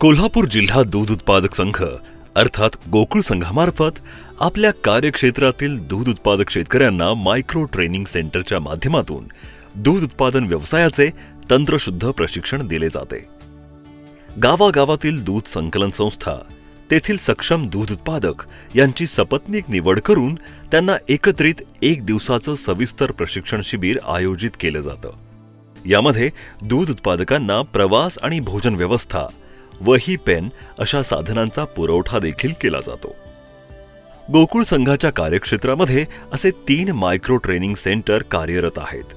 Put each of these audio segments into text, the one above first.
कोल्हापूर जिल्हा दूध उत्पादक संघ अर्थात गोकुळ संघामार्फत आपल्या कार्यक्षेत्रातील दूध उत्पादक शेतकऱ्यांना मायक्रो ट्रेनिंग सेंटरच्या माध्यमातून दूध उत्पादन व्यवसायाचे तंत्रशुद्ध प्रशिक्षण दिले जाते. गावागावातील दूध संकलन संस्था तेथील सक्षम दूध उत्पादक यांची सपत्नीक निवड करून त्यांना एकत्रित एक दिवसाचं सविस्तर प्रशिक्षण शिबिर आयोजित केलं जातं. यामध्ये दूध उत्पादकांना प्रवास आणि भोजन व्यवस्था वही पेन अशा साधनांचा पुरवठा देखील केला जातो. गोकुळ संघाच्या कार्यक्षेत्रामध्ये असे तीन मायक्रो ट्रेनिंग सेंटर कार्यरत आहेत.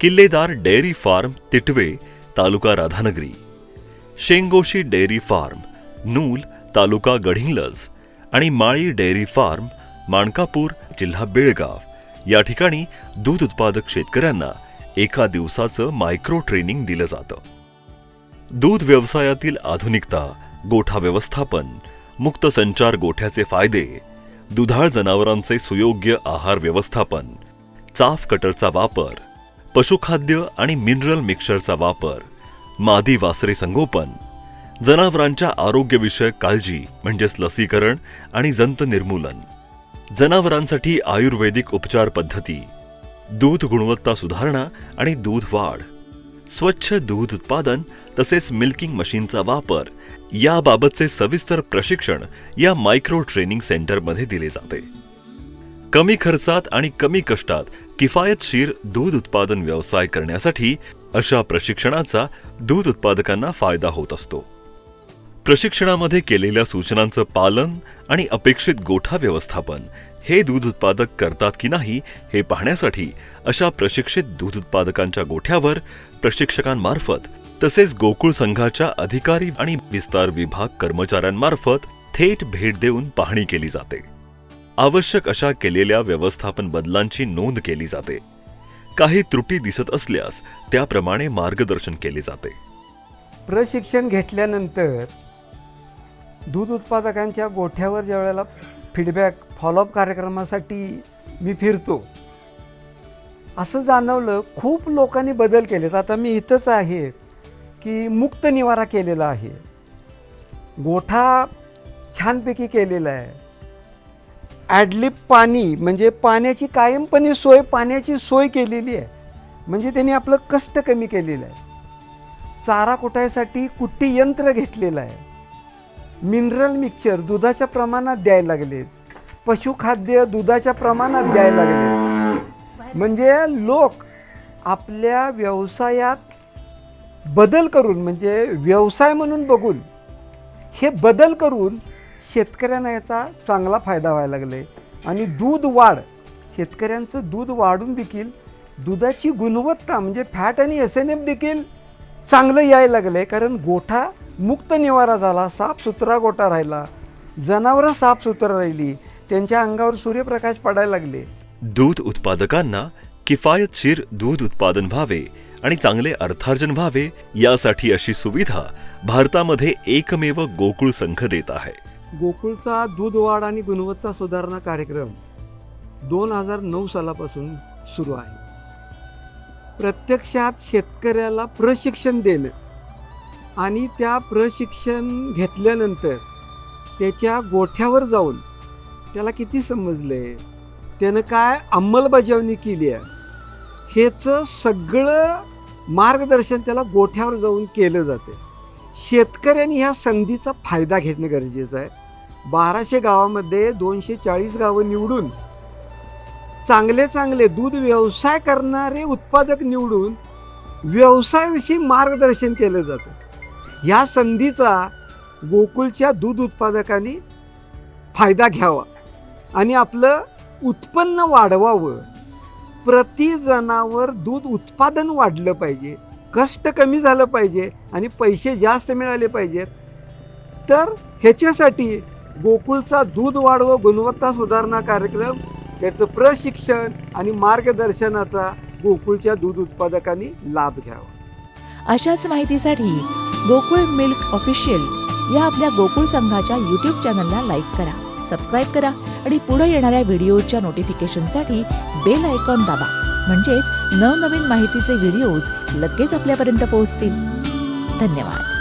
Killedar dairy farm Titwe taluka Radhanagari. Shengoshi dairy farm Nool taluka Gadhinglaj आणि माळी डेअरी फार्म माणकापूर जिल्हा बेळगाव. या ठिकाणी दूध उत्पादक शेतकऱ्यांना एका दिवसाचं मायक्रो ट्रेनिंग दिलं जातं. दूध व्यवसायातील आधुनिकता गोठा व्यवस्थापन मुक्त संचार गोठ्याचे फायदे दुधाळ जनावरांचे सुयोग्य आहार व्यवस्थापन चाफ कटरचा वापर पशुखाद्य आणि मिनरल मिक्सरचा वापर मादी वासरे संगोपन जनावरांच्या आरोग्यविषयक काळजी म्हणजेच लसीकरण आणि जंत निर्मूलन जनावरांसाठी आयुर्वेदिक उपचार पद्धती दूध गुणवत्ता सुधारणा आणि दूध वाढ स्वच्छ दूध उत्पादन तसेच मिल्किंग मशीनचा वापर याबाबतचे सविस्तर प्रशिक्षण या मायक्रो ट्रेनिंग सेंटरमध्ये दिले जाते. कमी खर्चात आणि कमी कष्टात किफायतशीर दूध उत्पादन व्यवसाय करण्यासाठी अशा प्रशिक्षणाचा दूध उत्पादकांना फायदा होत असतो. प्रशिक्षणामध्ये केलेल्या सूचनांचं पालन आणि अपेक्षित गोठा व्यवस्थापन हे दूध उत्पादक करतात की नाही हे पाहण्यासाठी अशा प्रशिक्षित दूध उत्पादकांच्या गोठ्यावर प्रशिक्षकांमार्फत तसेच गोकुळ संघाच्या अधिकारी आणि विस्तार विभाग कर्मचाऱ्यांमार्फत थेट भेट देऊन पाहणी केली जाते. आवश्यक अशा केलेल्या व्यवस्थापन बदलांची नोंद केली जाते. काही त्रुटी दिसत असल्यास त्याप्रमाणे मार्गदर्शन केले जाते. प्रशिक्षण घेतल्यानंतर दूध उत्पादकांच्या गोठ्यावर ज्या वेळेला फीडबॅक फॉलोअप कार्यक्रमासाठी मी फिरतो असं जाणवलं खूप लोकांनी बदल केलेत. आता मी इथंच आहे. की मुक्त निवारा केलेला आहे. गोठा छानपैकी केलेला आहे. ॲडलिप पाणी म्हणजे पाण्याची कायमपणे सोय पाण्याची सोय केलेली आहे. म्हणजे त्यांनी आपलं कष्ट कमी केलेलं आहे. चारा कुटायसाठी कुट्टी यंत्र घेतलेलं आहे. मिनरल मिक्सचर दुधाच्या प्रमाणात द्यायला लागलेत पशुखाद्य दुधाच्या प्रमाणात द्यायला लागले. म्हणजे लोक आपल्या व्यवसायात बदल करून म्हणजे व्यवसाय म्हणून बघून हे बदल करून शेतकऱ्यांना याचा चांगला फायदा व्हायला लागले. आणि दूध वाढ शेतकऱ्यांचं दूध वाढून देखील दुधाची गुणवत्ता म्हणजे फॅट आणि एस एन एफ देखील चांगलं यायला लागलं. आहे कारण गोठा मुक्त निवारा झाला साफसुथरा गोठा राहिला. जनावरं साफसुथरा राहिली. त्यांच्या अंगावर सूर्यप्रकाश पडायला लागले. दूध उत्पादकांना किफायतशीर दूध उत्पादन व्हावे आणि चांगले अर्थार्जन व्हावे यासाठी अशी सुविधा भारतामध्ये एकमेव गोकुळ संघ देत आहे. गोकुळचा दूध वाढ आणि गुणवत्ता सुधारणा कार्यक्रम दोन हजार नऊ सालापासून सुरू आहे. प्रत्यक्षात शेतकऱ्याला प्रशिक्षण देणं आणि त्या प्रशिक्षण घेतल्यानंतर त्याच्या गोठ्यावर जाऊन त्याला किती समजलं त्यानं काय अंमलबजावणी केली आहे ह्याचं सगळं मार्गदर्शन त्याला गोठ्यावर जाऊन केलं जाते. शेतकऱ्यांनी ह्या संधीचा फायदा घेणं गरजेचं आहे. बाराशे गावामध्ये दोनशे चाळीस गावं निवडून चांगले चांगले दूध व्यवसाय करणारे उत्पादक निवडून व्यवसायाविषयी मार्गदर्शन केलं जातं. ह्या संधीचा गोकुळच्या दूध उत्पादकांनी फायदा घ्यावा आणि आपलं उत्पन्न वाढवावं. प्रति जनावर दूध उत्पादन वाढलं पाहिजे कष्ट कमी झालं पाहिजे आणि पैसे जास्त मिळाले पाहिजेत. तर ह्याच्यासाठी गोकुळचा दूध वाढ व गुणवत्ता सुधारणा कार्यक्रम त्याचं प्रशिक्षण आणि मार्गदर्शनाचा गोकुळच्या दूध उत्पादकांनी लाभ घ्यावा. अशाच माहितीसाठी गोकुळ मिल्क ऑफिशियल या आपल्या गोकुळ संघाच्या यूट्यूब चॅनलला लाईक करा सबस्क्राईब करा आणि पुढे येणाऱ्या व्हिडिओच्या नोटिफिकेशनसाठी बेल आयकॉन दाबा. म्हणजेच नवनवीन माहितीचे व्हिडिओज लगेच आपल्यापर्यंत पोहोचतील. धन्यवाद.